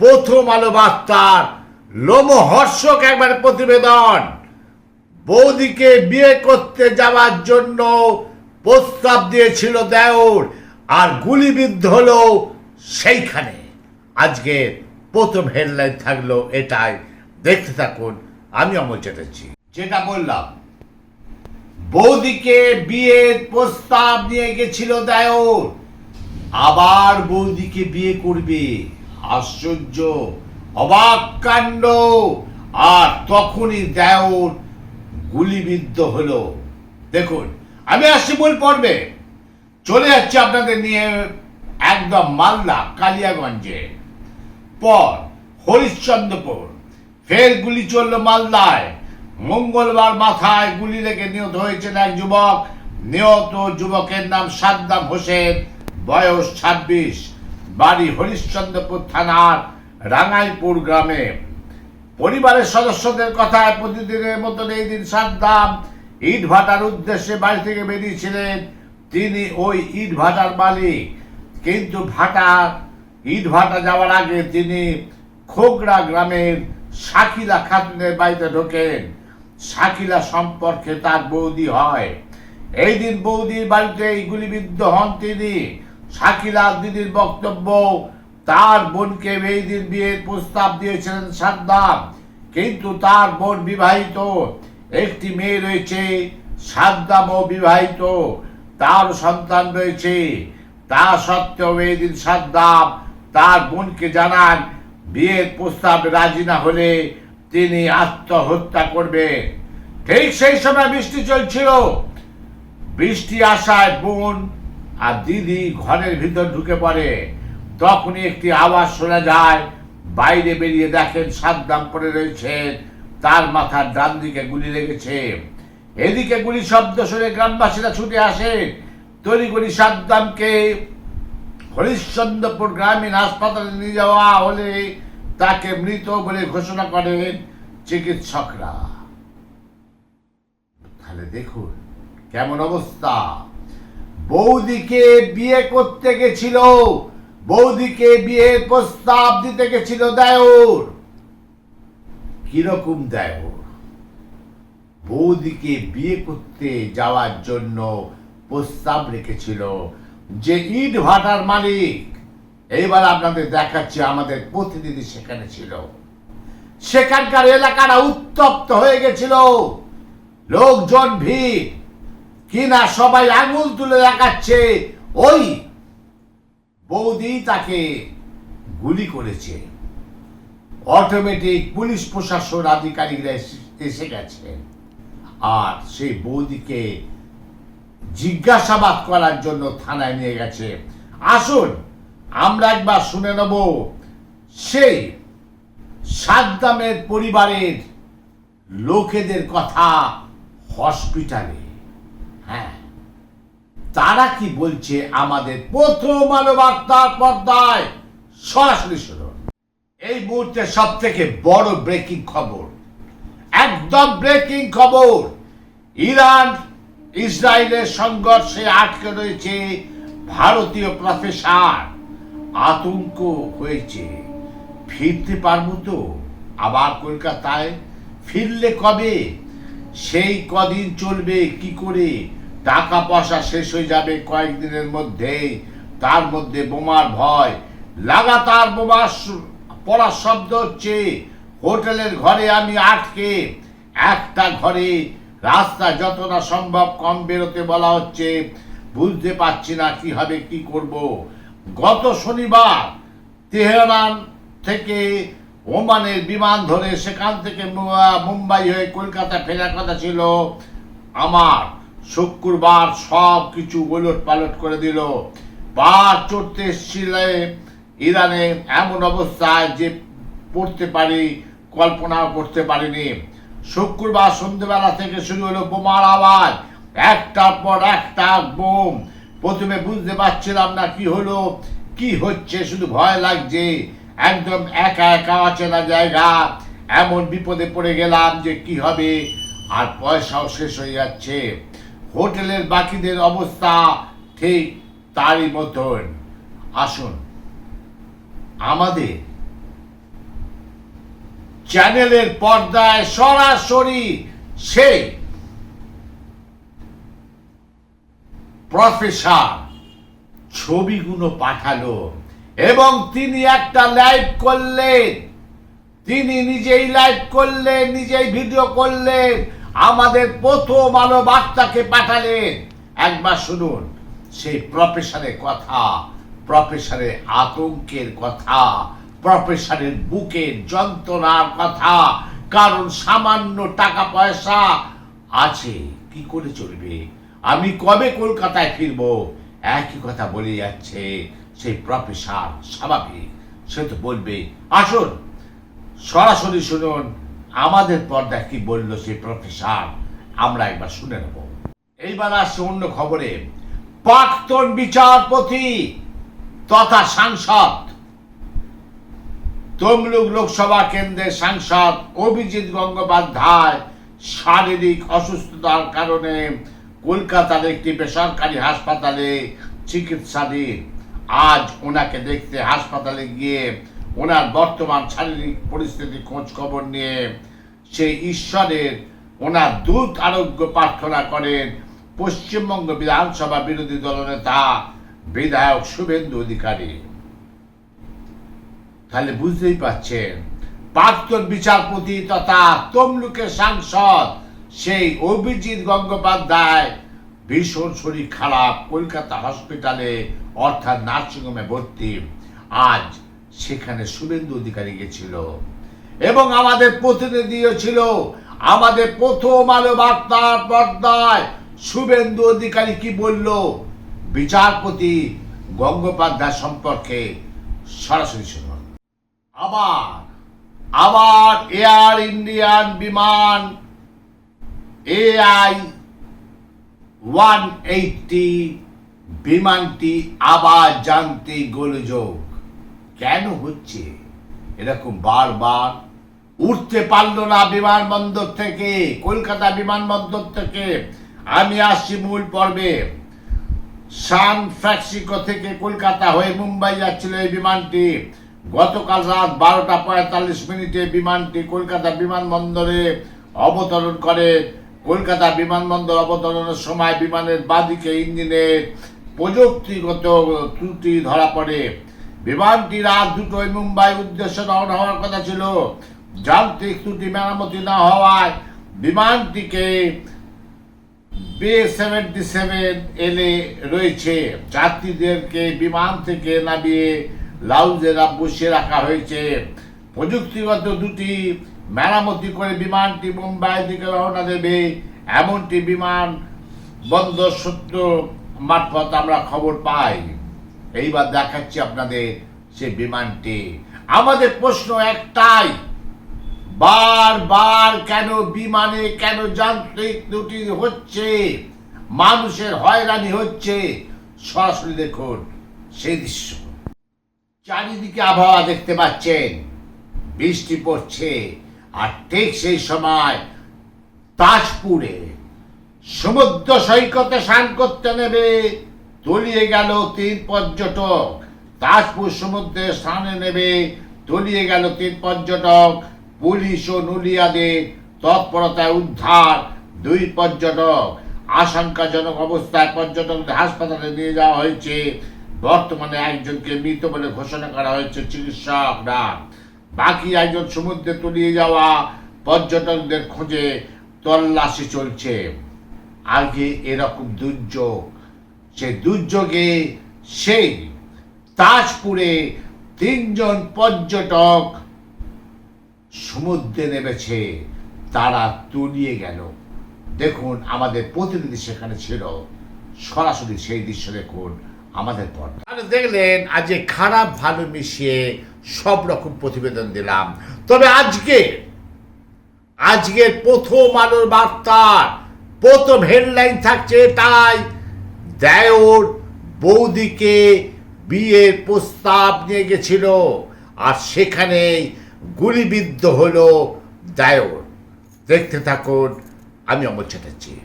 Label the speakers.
Speaker 1: প্রথম আলো বার্তার লোমহর্ষক একবার প্রতিবেদন। বৌদিকে বিয়ে করতে যাওয়ার জন্য প্রস্তাব দিয়েছিল দেওর আর গুলিবিদ্ধ হল সেইখানে। আজকে প্রথম হেডলাইন থাকল এটাই। দেখতে থাকুন, আমি অমল চ্যাটার্জি। যেটা বললাম, বৌদিকে বিয়ের প্রস্তাব নিয়ে গেছিল দেওর আবার বৌদিকে বিয়ে করবে। আশ্চর্য, অবাক কাণ্ড। আর তখনই দেওর গুলিবিদ্ধ হলো। দেখুন, আমি আসছি মূল পর্বে। চলে যাচ্ছি আপনাদের নিয়ে একদম মালদা, কালিয়াগঞ্জে। পর, হরিশ্চন্দ্রপুর। ফের গুলি চলল মালদায়। মঙ্গলবার মাথায় গুলি লেগে নিহত হয়েছেন এক যুবক। নিহত যুবকের নাম সাদ্দাম হোসেন। বয়স ছাব্বিশ। বাড়ি হরিশ্চন্দ্রপুর থানার রাঙাইপুর গ্রামে। পরিবারের সদস্যদের কথায় প্রতিদিনের মতন এই দিন সাদ্দাম ইট ভাটার উদ্দেশ্যে বাড়ি থেকে বেরিয়েছিলেন। তিনি ওই ইট ভাটার মালিক। কিন্তু ভাটা, ইট ভাটা যাওয়ার আগে তিনি খোগড়া গ্রামের শাকিলা খাতুনের বাড়িতে ঢোকেন। শাকিলা সম্পর্কে তার বৌদি হয়। এই দিন বৌদির বাড়িতে এই গুলিবিদ্ধ হন তিনি। শাকিলা দিদির বক্তব্য, তার বোনকে দিন বিয়ের প্রস্তাব দিয়েছিলেন সাদ্দাম, কিন্তু তার বোন বিবাহিত। একটি মেয়ে রয়েছে, সাদ্দামও বিবাহিত। তার সন্তান রয়েছে। তা সত্ত্বেও এই দিন সাদ্দাম তার বোনকে জানান, বিয়ের প্রস্তাব রাজি না হলে তিনি আত্মহত্যা করবে ঠিক সেই সময় বৃষ্টি চলছিল। বৃষ্টি আসায় বোন আর দিদি ঘরের ভিতর ঢুকে পড়ে। তখনই একটি আওয়াজ শোনা যায়। বাইরে বেরিয়ে দেখেন সাদ্দাম পড়ে রয়েছেন তার মাথার ডান দিকে গুলি লেগেছে। এদিকে গুলি শব্দ শুনে গ্রামবাসীরা ছুটে আসে। তৈরি করি সাদ্দামকে হরিশ্চন্দ্রপুর গ্রামীণ হাসপাতালে নিয়ে যাওয়া হলে তাকে মৃত বলে ঘোষণা করেন চিকিৎসকরা। তাহলে দেখুন, কেমন অবস্থা? বৌদিকে বিয়ে করতে গেছিল। বৌদিকে বিয়ের প্রস্তাব দিতে গেছিল দেওর। কীরকম দেওর? বৌদিকে বিয়ে করতে যাওয়ার জন্য প্রস্তাব রেখেছিল যে ইট ভাটার মালিক। এইবার আপনাদের দেখাচ্ছি, আমাদের প্রতিনিধি সেখানে ছিল। সেখানকার এলাকাটা উত্তপ্ত হয়ে গেছিল। লোকজন, ভিড়। কিনা সবাই আঙুল তুলে দেখাচ্ছে, ওই বৌদি তাকে গুলি করেছে। অটোমেটিক পুলিশ প্রশাসন আধিকারিকরা এসে- গেছে। আর সেই বৌদিকে জিজ্ঞাসাবাদ করার জন্য থানায় নিয়ে গেছে। আসুন, আমরা একবার শুনে নেব সেই সাদ্দামের পরিবারের লোকেদের কথা হসপিটালে। তারা কি বলছে? আমাদের প্রথম আলো বার্তার পর্দায়। সরাসরি শুনুন। এই মুহূর্তে সব থেকে বড় ব্রেকিং খবর, একদম ব্রেকিং খবর, ইরান ইসরায়েলের সংঘর্ষে আটকে রয়েছে ভারতীয় প্রফেসর। আতঙ্ক হয়েছে। ফিরতে পারব তো? আবার কলকাতায় ফিরলে কবে? সেই কদিন চলবে কি করে? টাকা পয়সা শেষ হয়ে যাবে কয়েকদিনের মধ্যেই। তার মধ্যে বোমার ভয়। লাগাতার বোমা পড়ার শব্দ হচ্ছে, হোটেলের ঘরে আমি আটকে। একটা ঘরে রাস্তা যত না সম্ভব কম বেরোতে বলা হচ্ছে। বুঝতে পারছি না কি হবে, কি করব। গত শনিবার তেহরান থেকে ওমানের বিমান ধরে সেখান থেকে মুম্বাই হয়ে কলকাতা ফেরার কথা ছিল আমার। শুক্রবার সব কিছু ওলট পালট করে দিল। পার চড়তে এসেছিলে ইরানে এমন অবস্থায় যে পড়তে পারি, কল্পনাও করতে পারিনি। শুক্রবার সন্ধ্যেবেলা থেকে শুরু হলো বোমার আওয়াজ। একটার পর একটা বোম। প্রথমে বুঝতে পারছিলাম না কি হলো, কি হচ্ছে, শুধু ভয় লাগছে। একদম একা একা অচেনা জায়গা। এমন বিপদে পড়ে গেলাম যে কি হবে, আর পয়সাও শেষ হয়ে যাচ্ছে। হোটেলের বাকিদের অবস্থা ঠিক তারই মতন। আসুন, আমাদের চ্যানেলের পর্দায় সরাসরি সেই প্রফেসর ছবিগুলো পাঠালো এবং তিনি একটা লাইভ করলেন। তিনি নিজেই লাইভ করলেন, নিজেই ভিডিও করলেন। আমাদের প্রথম আলো বার্তাকে পাঠালেন। একবার শুনুন, সেই প্রফেসরের কথা, প্রফেসরের আতঙ্কের কথা, প্রফেসরের বুকের যন্ত্রণার কথা, কারণ সামান্য টাকা পয়সা আছে। কি করে চলবে? আমি কবে কলকাতায় ফিরবো? একই কথা বলে যাচ্ছে সেই প্রফেসর স্বাভাবিক। সে তো বলবে, আসুন, সরাসরি শুনুন। আমাদের পর্দা কি বলল সেই প্রফেসর? আমরা একবার শুনে নেব। এইবার আসছে অন্য খবরে। প্রাক্তন বিচারপতি তথা সাংসদ। তমলুক লোকসভা কেন্দ্রের সাংসদ অভিজিৎ গঙ্গোপাধ্যায় শারীরিক অসুস্থতার কারণে কলকাতার একটি বেসরকারি হাসপাতালে চিকিৎসাধীন। আজ ওনাকে দেখতে হাসপাতালে গিয়ে ওনার বর্তমান শারীরিক পরিস্থিতি খোঁজ খবর নিয়ে সেই ঈশ্বরের ওনার দূত আরোগ্য প্রার্থনা করেন। পশ্চিমবঙ্গ বিধানসভা বিরোধী দলনেতা বিধায়ক শুভেন্দু অধিকারী। তাহলে বুঝতেই পাচ্ছেন প্রাক্তন বিচারপতি তথা তমলুকের সাংসদ সেই অভিজিৎ গঙ্গোপাধ্যায় ভীষণ শরীর খারাপ কলকাতা হসপিটালে, অর্থাৎ নার্সিংহোমে ভর্তি। আজ সেখানে শুভেন্দু অধিকারী গেছিল এবং আমাদের প্রতিনিধিও ছিল। আমাদের প্রথম আলো বার্তার পর্দায় শুভেন্দু অধিকারী কি বলল? বিচারপতি গঙ্গোপাধ্যায় সম্পর্কে সরাসরি শুনুন। আবার আবার এয়ার ইন্ডিয়ান বিমান এআই ওয়ান এইটটি বিমানটি আবার জানতে গোলযোগ কেন হচ্ছে? এরকম বারবার উঠতে পারল না বিমানবন্দর থেকে, কলকাতা বিমানবন্দর থেকে। আমি আসছি মূল পর্বে। সান ফ্রান্সিসকো থেকে কলকাতা হয়ে মুম্বাই যাচ্ছিল এই বিমানটি। গতকাল রাত বারোটা পঁয়তাল্লিশ মিনিটে বিমানটি কলকাতা বিমানবন্দরে অবতরণ করে। কলকাতা বিমানবন্দর অবতরণের সময় বিমানের বাদিকে ইঞ্জিনের প্রযুক্তিগত ত্রুটি ধরা পড়ে। বিমানটি রাত দুটোয় মুম্বাই উদ্দেশ্যে রওনা হওয়ার কথা ছিল। যান্ত্রিক ত্রুটি মেরামতি না হওয়ায় বিমানটিকে বে সেভেন্টি সেভেন এলে রয়েছে। যাত্রীদেরকে বিমান থেকে নামিয়ে লাউজে বসিয়ে রাখা হয়েছে। প্রযুক্তিগত দুটি মেরামতি করে বিমানটি মুম্বাই দিকে রওনা দেবে। এমনটি বিমান বন্দর সূত্র মারফত আমরা খবর পাই। এইবার দেখাচ্ছি আপনাদের সে বিমানটি। আমাদের প্রশ্ন একটাই, বারবার কেন বিমানে কেন যান্ত্রিক ত্রুটি হচ্ছে? মানুষের হয়রানি হচ্ছে। সরাসরি দেখুন, সেই দৃশ্য। চারিদিকে আবহাওয়া দেখতে পাচ্ছেন, বৃষ্টি পড়ছে, আর ঠিক সেই সময় তাজপুরে সমুদ্র সৈকতে স্নান করতে নেবে তলিয়ে গেল তিন পর্যটক। তাজপুর সমুদ্রে স্থানে নেবে তলিয়ে গেল তিন পর্যটক। পুলিশ ও নুলিয়াদের তৎপরতায় উদ্ধার দুই পর্যটক। আশঙ্কাজনক অবস্থায় পর্যটকদের হাসপাতালে নিয়ে যাওয়া হয়েছে। বর্তমানে একজনকে মৃত বলে ঘোষণা করা হয়েছে চিকিৎসকরা। বাকি একজন সমুদ্রে তলিয়ে যাওয়া পর্যটকদের খোঁজে তল্লাশি চলছে। আগে এরকম দুর্যোগ সে দুর্যোগে সেই তাজপুরে তিনজন পর্যটক সমুদ্রে নেমেছে, তারা তলিয়ে গেল। দেখুন, আমাদের প্রতিনিধি সেখানে ছিল। সরাসরি সেই দৃশ্য দেখুন আমাদের পর্দা দেখলেন, আজ খারাপ ভালো মিশিয়ে সব রকম প্রতিবেদন দিলাম। তবে আজকে আজকের প্রথম আলোর বার্তার প্রথম হেডলাইন থাকছে তাই দেওর বৌদিকে বিয়ের প্রস্তাব নিয়ে গেছিল, আর সেখানেই গুলিবিদ্ধ হল দায়র দেখতে থাকুন, আমি অমর চ্যাটার্জি।